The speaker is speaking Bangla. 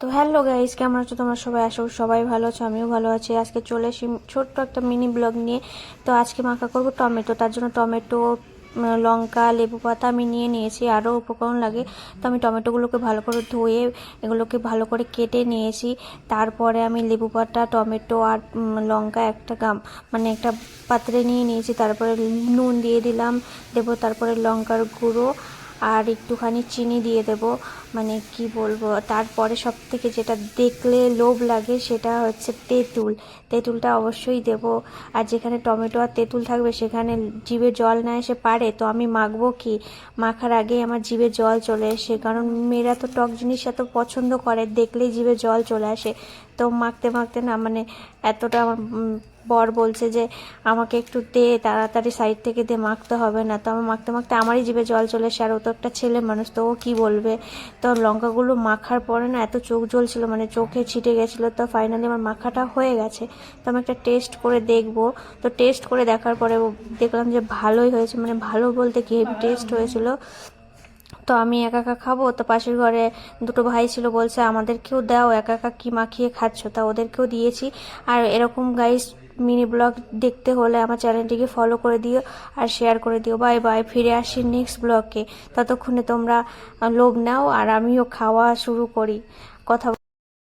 তো হ্যালো গাইস, কেমন আছো তোমরা সবাই? আসো সবাই ভালো আছো, আমিও ভালো আছি। আজকে চলে এসি ছোট্ট একটা মিনি ব্লগ নিয়ে। তো আজকে মাখা করব টমেটো, তার জন্য টমেটো লঙ্কা, লেবু পাতা আমি নিয়ে নিয়েছি আরও উপকরণ লাগে। তো আমি টমেটোগুলোকে ভালো করে ধুয়ে, এগুলোকে ভালো করে কেটে নিয়েছি। তারপরে আমি লেবু পাতা, টমেটো আর লঙ্কা একটা গাম মানে একটা পাত্রে নিয়ে নিয়েছি। তারপরে নুন দিয়ে দিলাম, দেবো তারপরে লঙ্কার গুঁড়ো আর একটুখানি চিনি দিয়ে দেব। মানে কি বলব, তারপরে সব থেকে যেটা দেখলে লোভ লাগে সেটা হচ্ছে তেঁতুল। তেঁতুলটা অবশ্যই দেব। আর যেখানে টমেটো আর তেঁতুল থাকবে সেখানে জিভে জল না এসে পারে, তো আমি মাখবো কি? মাখার আগেই আমার জিভে জল চলে আসে, কারণ মেয়েরা তো টক জিনিস এত পছন্দ করে, দেখলেই জিভে জল চলে আসে। তো মাখতে মাখতে না মানে এতটা আমার বর বলছে যে, আমাকে একটু দে, তাড়াতাড়ি সাইড থেকে দে, মাখতে হবে না। তো আমার মাখতে মাখতে আমারই জিভে জল চলে এসে, আর ও তো একটা ছেলে মানুষ, তো ও কী বলবে? তো লঙ্কাগুলো মাখার পরে না এত চোখ জ্বলছিল মানে চোখে ছিটে গেছিল, তো ফাইনালি আমার মাখাটা হয়ে গেছে। তো আমি একটা টেস্ট করে দেখব। তো টেস্ট করে দেখার পরে দেখলাম যে ভালোই হয়েছে মানে ভালো বলতে কি টেস্ট হয়েছিল। তো আমি একা একা খাব? তো পাশের ঘরে দুটো ভাই ছিল, বলছে আমাদেরকেও দাও, একা একা কি মাখিয়ে খাচ্ছ? তা ওদেরকেও দিয়েছি। আর এরকম গাইস মিনি ব্লগ দেখতে হলে আমার চ্যানেলটিকে ফলো করে দিও আর শেয়ার করে দিও। বাই বাই ফিরে আসি নেক্সট ব্লগকে ততক্ষণে তোমরা লোভ নাও আর আমিও খাওয়া শুরু করি। কথা